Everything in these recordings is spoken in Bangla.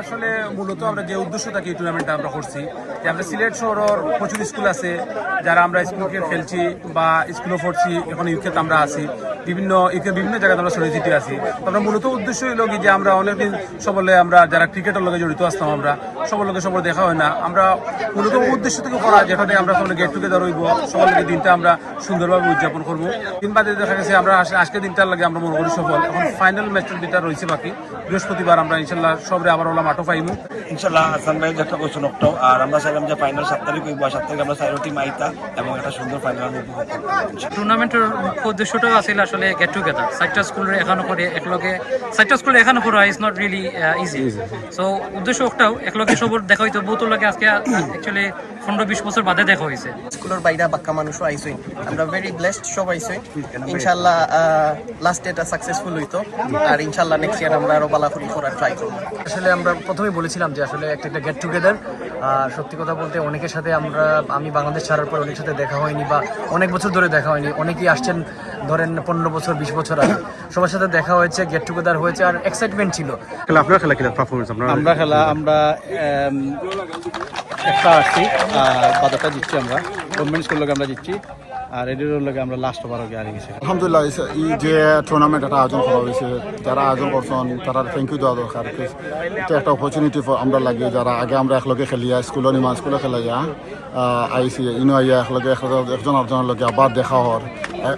আসলে মূলত আমরা যে উদ্দেশ্য থাকি এই টুর্নামেন্টটা আমরা করছি, যে আমরা সিলেট শহরের প্রচুর স্কুল আছে, যারা আমরা স্কুল ক্রিকেট খেলছি বা স্কুলও পড়ছি, এখন ইউকেতে আমরা আছি, বিভিন্ন ইউকে বিভিন্ন জায়গায় আমরা সরিজিটি আছি। তো আমরা মূলত উদ্দেশ্য হইল কি যে আমরা অনেকদিন সবলে আমরা যারা ক্রিকেটের লগে জড়িত আসতাম আমরা, সবার লগে সবার দেখা হয় না। আমরা মূলত উদ্দেশ্য থেকে করা, যেখানে আমরা সবাই গেট টুগেদার হইব, সবার লগে দিনটা আমরা সুন্দরভাবে উদযাপন করব। দিন বাদে দেখা গেছে আমরা আজ- আজকে দিনটার লাগে আমরা মনে করি সফল। এখন ফাইনাল ম্যাচটা যেটা রয়েছে বাকি। বৃহস্পতিবার আমরা ইনশাল্লাহ সবরে আবার ওলা মাঠও পাইমু। ইনশাল্লাহ হাসান ভাই একটা কোশ্চেন অক্টাও আর আমরা চাইলাম যে ফাইনাল সাত তারিখ হইব সাত তারিখ আমরা চাইরো টিম আইতা এবং একটা সুন্দর ফাইনাল আমরা উপভোগ টুর্নামেন্টের মুখ্য উদ্দেশ্যটাও আছিল আসলে গেট টুগেদার চারটা স্কুলের এখানে করে একলগে চারটা স্কুলে এখানে করা is not really easy so উদ্দেশ্য একটাও একলগে সবর দেখা হইতো। বহুত লাগে আজকে অ্যাকচুয়ালি পনেরো বিশ বছর বাদে দেখা হয়েছে স্কুলের বাইরে বাক্কা মানুষও আইসই। আমরা ভেরি ব্লেসড সব আইসই। ইনশাল্লাহ লাস্ট এটা সাকসেসফুল হইতো। আর ইনশাল্লাহ নেক্সট ইয়ার আমরা আরও বালাফুরি করার ট্রাই করব। আসলে আমরা প্রথমেই বলেছিলাম যে আসলে একটা একটা গেট টুগেদার আর সত্যি কথা বলতে অনেকের সাথে আমরা আমি বাংলাদেশ ছাড়ার পর অনেকের সাথে দেখা হয়নি বা অনেক বছর ধরে দেখা হয়নি। অনেকেই আসছেন ধরেন পনেরো বছর বিশ বছর আগে। সবার সাথে দেখা হয়েছে গেট টুগেদার হয়েছে আর এক্সাইটমেন্ট ছিল। খেলা আপনার খেলা খেলা পারফরমেন্স আপনার আমরা খেলা আমরা একটা আসছি বাজারটা দিচ্ছি আমরা। গভর্নমেন্ট স্কুল আমরা দিচ্ছি। আর এডির লোক আমরা লাস্ট ওভার আগে হারিয়ে গেছি। আলহামদুলিল্লাহ এই- যে টুর্নামেন্ট একটা আয়োজন করা হয়েছে যারা আয়োজন করছেন তারা থ্যাংক ইউ দেওয়া দরকার এটা একটা অপরচুনিটি আমরা লাগে যারা আগে আমরা একলগে খেলিয়া স্কুলত নিমা স্কুলে খেলাইয়া আইসি ইনো আইয়া একলগে একজন আরেকজনের লগে আবার দেখা হর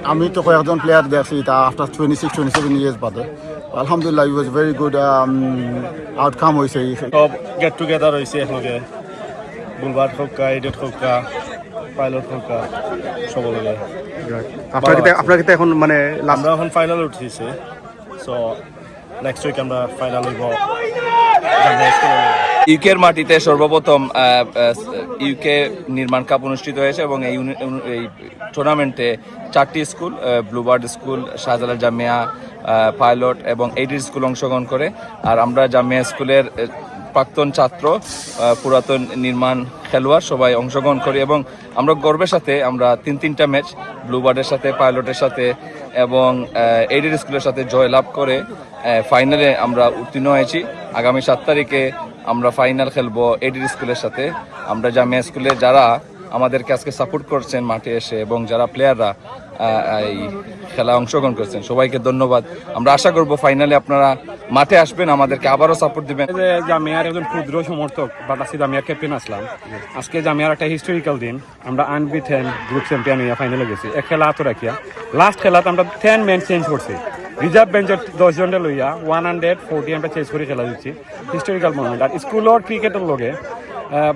আমি তো কয়েকজন প্লেয়ার দেখছি তা after twenty six twenty seven years বাদে আলহামদুলিল্লাহ it was very good outcome হয়েছে সব গেট টুগেদার হয়েছে একলগে। বুলবার খোকা এডিট খোকা পাইলট খোকা সকলকে আপনার কিতা এখন মানে আমরা এখন ফাইনাল উঠিছে। সো নেক্সট উইক আমরা ফাইনাল হইব ইউকের মাটিতে সর্বপ্রথম ইউকে নির্মাণ কাপ অনুষ্ঠিত হয়েছে এবং এই এই টুর্নামেন্টে চারটি school Bluebird school Shahjalal Jamia pilot এবং এইটি স্কুল অংশগ্রহণ করে। আর আমরা জামিয়া স্কুলের প্রাক্তন ছাত্র পুরাতন নির্মাণ খেলোয়াড় সবাই অংশগ্রহণ করি এবং আমরা গর্বের সাথে আমরা তিন তিনটা ম্যাচ ব্লুবার্ডের সাথে, পাইলটের সাথে এবং এইডের স্কুলের সাথে জয়লাভ করে ফাইনালে আমরা উত্তীর্ণ হয়েছি। আগামী সাত তারিখে আমরা ফাইনাল খেলব এডির স্কুলের সাথে। আমরা জামিয়া স্কুলে যারা আমাদেরকে আজকে সাপোর্ট করছেন মাঠে এসে এবং যারা প্লেয়াররা এই খেলা অংশগ্রহণ করছেন, সবাইকে ধন্যবাদ। আমরা আশা করব ফাইনালে আপনারা মাঠে আসবেন, আমাদেরকে আবারও সাপোর্ট দিবেন। জামিয়ার একজন ক্ষুদ্র সমর্থক বাটাসি জামিয়া ক্যাপ্টেন আসলাম। আজকে জামিয়ার একটা হিস্টোরিক্যাল দিন। আমরা আনবিথেন গ্রুপ চ্যাম্পিয়ন হইয়া ফাইনালে গেছি। এক খেলা হাতে রাখিয়া। লাস্ট খেলাতে আমরা টেন ম্যান চেঞ্জ করছি। রিজার্ভ বেঞ্চের দশ জনটা লইয়া ওয়ান হান্ড্রেড ফোরটি আমরা চেঞ্জ করে খেলা দিচ্ছি। হিস্টোরিক্যাল মোমেন্ট আর স্কুলের ক্রিকেটের লগে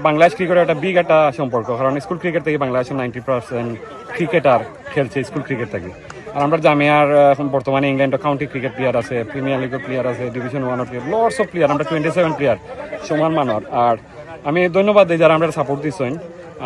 বাংলাদেশ ক্রিকেটের একটা বিগ একটা সম্পর্ক। কারণ স্কুল ক্রিকেট থেকে বাংলাদেশের নাইনটি পার্সেন্ট ক্রিকেটার খেলছে স্কুল ক্রিকেট থেকে। আর আমরা জামিয়ার বর্তমানে ইংল্যান্ডের কাউন্টি ক্রিকেট প্লেয়ার আছে প্রিমিয়ার লিগের প্লেয়ার আছে ডিভিশন ওয়ানের প্লেয়ার লর্ডস অফ প্লেয়ার আমরা টোয়েন্টি সেভেন প্লেয়ার সমান মানর। আর আমি ধন্যবাদ দিই যারা আমরা সাপোর্ট দিচ্ছেন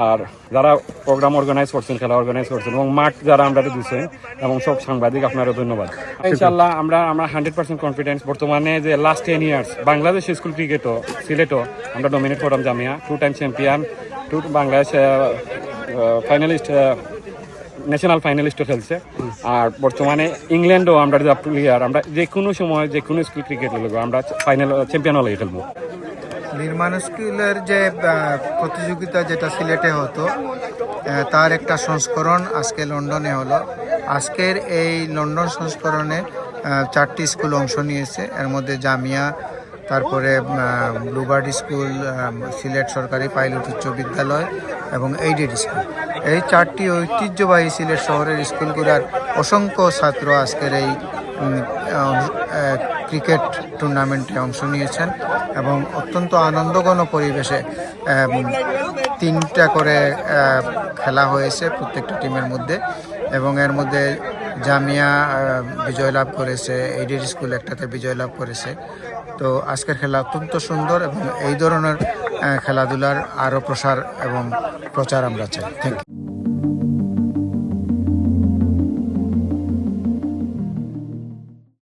আর যারা প্রোগ্রাম অর্গানাইজ করছেন, খেলা অর্গানাইজ করছেন, এবং মাঠ যারা আমরা দিচ্ছেন এবং সব সাংবাদিক আপনারও ধন্যবাদ। ইনশাল্লাহ আমরা আমরা হান্ড্রেড পার্সেন্ট কনফিডেন্স বর্তমানে যে last ten years Bangladesh school ক্রিকেটও সিলেটও আমরা ডমিনেট করলাম Jamia two time champion two Bangladesh finalist national ফাইনালিস্টও খেলছে। আর বর্তমানে ইংল্যান্ডও আমরা যা প্লেয়ার আমরা যে কোনো সময় যে কোনো স্কুল ক্রিকেট লাগবো আমরা ফাইনাল চ্যাম্পিয়ন হলে খেলব। নির্মাণ স্কুলের যে প্রতিযোগিতা যেটা সিলেটে হতো তার একটা সংস্করণ আজকে লন্ডনে হলো। আজকের এই লন্ডন সংস্করণে চারটি স্কুল অংশ নিয়েছে। এর মধ্যে জামিয়া, তারপরে ব্লুবার্ড স্কুল সিলেট সরকারি পাইলট উচ্চ বিদ্যালয় এবং এইডেড স্কুল। এই চারটি ঐতিহ্যবাহী সিলেট শহরের স্কুলগুলোর অসংখ্য ছাত্র আজকের এই ক্রিকেট টুর্নামেন্টে অংশ নিয়েছেন এবং অত্যন্ত আনন্দঘন পরিবেশে তিনটা করে খেলা হয়েছে প্রত্যেকটা টিমের মধ্যে এবং এর মধ্যে জামিয়া বিজয় লাভ করেছে এইডের স্কুল একটাতে বিজয় লাভ করেছে। তো আজকের খেলা অত্যন্ত সুন্দর এবং এই ধরনের খেলাধুলার আরও প্রসার এবং প্রচার আমরা চাই। Thank you